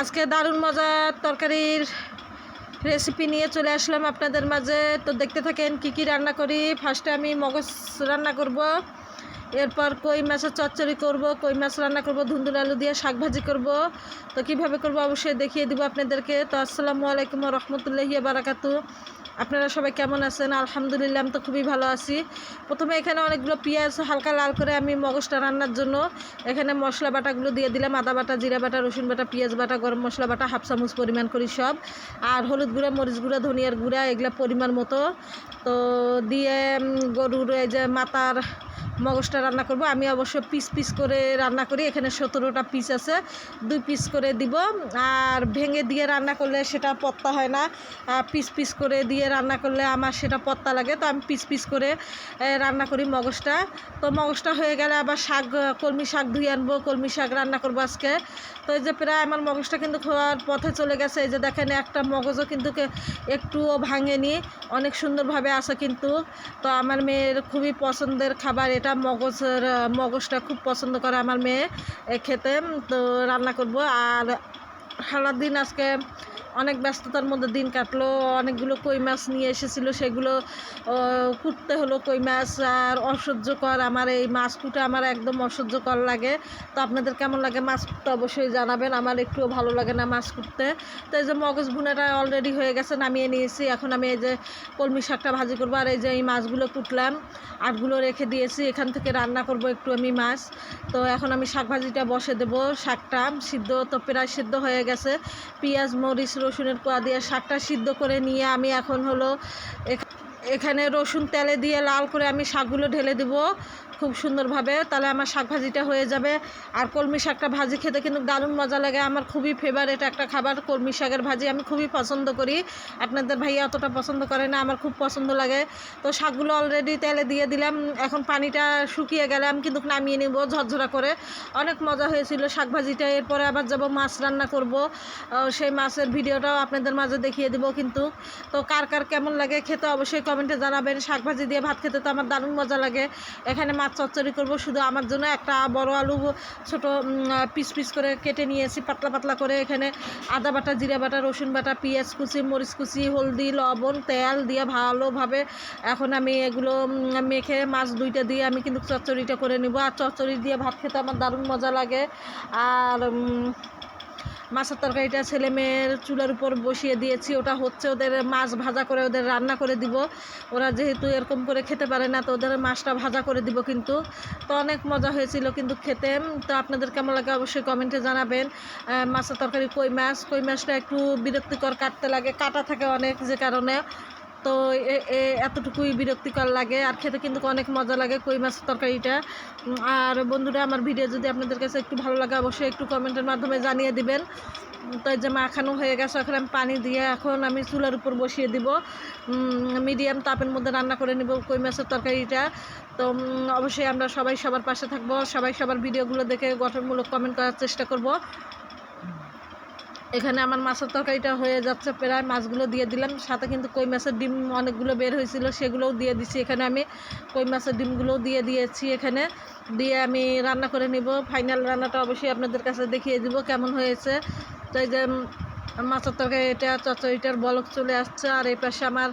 আজকে দারুণ মজার তরকারির রেসিপি নিয়ে চলে আসলাম আপনাদের মাঝে। তো দেখতে থাকেন কি কি রান্না করি। ফার্স্টে আমি মগজ রান্না করব। এরপর কই মাছের চচ্চড়ি করব, কই মাছ রান্না করব, ধুন্দুল আলু দিয়ে শাক ভাজি করব। তো কীভাবে করব অবশ্যই দেখিয়ে দিব আপনাদেরকে। তো আসসালামু আলাইকুম রহমতুল্লাহি বারাকাতু। আপনারা সবাই কেমন আছেন? আলহামদুলিল্লাহ আমি তো খুবই ভালো আছি। প্রথমে এখানে অনেকগুলো পেঁয়াজ হালকা লাল করে আমি মগজটা রান্নার জন্য এখানে মশলা বাটাগুলো দিয়ে দিলাম, আদা বাটা, জিরা বাটা, রসুন বাটা, পেঁয়াজ বাটা, গরম মশলা বাটা, হাফ চামচ পরিমাণ করি সব। আর হলুদ গুঁড়া, মরিচ গুঁড়া, ধনিয়ার গুঁড়া, এগুলো পরিমাণ মতো। তো দিয়ে গরুর এই যে মাথার মগজটা রান্না করব। আমি অবশ্য পিস পিস করে রান্না করি। এখানে সতেরোটা পিস আছে। দুই পিস করে দিব। আর ভেঙে দিয়ে রান্না করলে সেটা পত্তা হয় না। পিস পিস করে দিয়ে রান্না করলে আমার সেটা পত্তা লাগে। তো আমি পিস পিস করে রান্না করি মগজটা। তো মগজটা হয়ে গেলে আবার শাক, কলমি শাক ধুয়ে আনব। কলমি শাক রান্না করব আজকে। তো এই যে প্রায় আমার মগজটা কিন্তু খোয়ার পথে চলে গেছে। এই যে দেখেন, একটা মগজও কিন্তু একটুও ভাঙেনি। অনেক সুন্দরভাবে আছে কিন্তু। তো আমার মেয়ের খুবই পছন্দের খাবার এটা মগজের মগজটা খুব পছন্দ করে আমার মেয়ে খেতে তো রান্না করব। আর সারাদিন আজকে অনেক ব্যস্ততার মধ্যে দিন কাটলো, অনেকগুলো কই মাছ নিয়ে এসেছিল, সেগুলো কুটতে হলো কই মাছ, আর অসহ্যকর আমার এই মাছ কুটে আমার একদম অসহ্যকর লাগে। তো আপনাদের কেমন লাগে মাছ কুটতে অবশ্যই জানাবেন, আমার একটুও ভালো লাগে না মাছ কুটতে। তো এই যে মগজ ভুনাটা অলরেডি হয়ে গেছে, নামিয়ে নিয়েছি। এখন আমি এই যে কলমি শাকটা ভাজি করব, আর এই যে এই মাছগুলো কুটলাম, আটগুলো রেখে দিয়েছি। এখান থেকে রান্না করব একটু আমি মাছ। তো এখন আমি শাক ভাজিটা বসে দেবো, শাকটা সিদ্ধ তো প্রায় সিদ্ধ হয়ে গেছে। পেঁয়াজ, মরিচ রসুনের কোয়া দিয়ে শাকটা সিদ্ধ করে নিয়ে আমি এখন হলো এখানে রসুন তেলে দিয়ে লাল করে আমি শাকগুলো ঢেলে দেবো খুব সুন্দরভাবে। তাহলে আমার শাক ভাজিটা হয়ে যাবে। আর কলমি শাকটা ভাজি খেতে কিন্তু দারুণ মজা লাগে। আমার খুবই ফেভারিট একটা খাবার কলমি শাকের ভাজি। আমি খুবই পছন্দ করি। আপনাদের ভাইয়া অতটা পছন্দ করে না, আমার খুব পছন্দ লাগে। তো শাকগুলো অলরেডি তেলে দিয়ে দিলাম। এখন পানিটা শুকিয়ে গেলে আমি কিন্তু নামিয়ে নেব ঝরঝরা করে। অনেক মজা হয়েছিল শাক ভাজিটা। এরপরে আবার যাব মাছ রান্না করব। সেই মাছের ভিডিওটাও আপনাদের মাঝে দেখিয়ে দেবো কিন্তু। তো কার কার কেমন লাগে খেতে অবশ্যই কমেন্টে জানাবেন শাক ভাজি দিয়ে ভাত খেতে তো আমার দারুণ মজা লাগে। এখানে মাছ চচ্চড়ি করব, শুধু আমার জন্য একটা বড় আলু, ছোট পিস পিস করে কেটে নিয়েছি, পাতলা পাতলা করে এখানে আদা বাটা, জিরা বাটা, রসুন বাটা, পেঁয়াজ কুচি, মরিচ কুচি, হলদি, লবণ, তেল দিয়ে ভালোভাবে এখন আমি এগুলো মেখে মাছ দুইটা দিয়ে আমি কিন্তু চচ্চড়িটা করে নিব। আর চচ্চড়ি দিয়ে ভাত খেতে আমার দারুণ মজা লাগে। আর মাছের তরকারিটা ছেলে মেয়ের চুলার উপর বসিয়ে দিয়েছি। ওটা হচ্ছে ওদের মাছ ভাজা করে ওদের রান্না করে দিব। ওরা যেহেতু এরকম করে খেতে পারে না, তো ওদের মাছটা ভাজা করে দিব কিন্তু। তো অনেক মজা হয়েছিল কিন্তু খেতে। তো আপনাদের কেমন লাগে অবশ্যই কমেন্টে জানাবেন। মাছের তরকারি কই মাছ? কই মাছটা একটু বিরক্তিকর, কাটতে লাগে, কাটা থাকে অনেক যে কারণে। তো এতটুকুই বিরক্তিকর লাগে। আর খেতে কিন্তু অনেক মজা লাগে কই মাছের তরকারিটা। আর বন্ধুরা, আমার ভিডিও যদি আপনাদের কাছে একটু ভালো লাগে, অবশ্যই একটু কমেন্টের মাধ্যমে জানিয়ে দিবেন। তো যে মাখানো হয়ে গেছে, এখন আমি পানি দিয়ে এখন আমি চুলার উপর বসিয়ে দিব। মিডিয়াম তাপের মধ্যে রান্না করে নিব কই মাছের তরকারিটা। তো অবশ্যই আমরা সবাই সবার পাশে থাকব। সবাই সবার ভিডিওগুলো দেখে গঠনমূলক কমেন্ট করার চেষ্টা করব। এখানে আমার মাছের তরকারিটা হয়ে যাচ্ছে, প্রায় মাছগুলো দিয়ে দিলাম। সাথে কিন্তু কই মাছের ডিম অনেকগুলো বের হয়েছিল, সেগুলোও দিয়ে দিছি। এখানে আমি কই মাছের ডিমগুলোও দিয়ে দিয়েছি এখানে। দিয়ে আমি রান্না করে নিব। ফাইনাল রান্নাটা অবশ্যই আপনাদের কাছে দেখিয়ে দিব কেমন হয়েছে। তো এই যে মাছের তরকারিটা, চচ্চড়িটার বলক চলে আসছে, আর এই পাশে আমার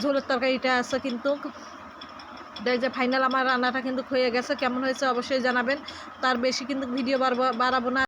ঝোলের তরকারিটা আছে কিন্তু। এই যে, ফাইনাল আমার রান্নাটা কিন্তু হয়ে গেছে। কেমন হয়েছে অবশ্যই জানাবেন। তার বেশি কিন্তু ভিডিও বাড়াবো না।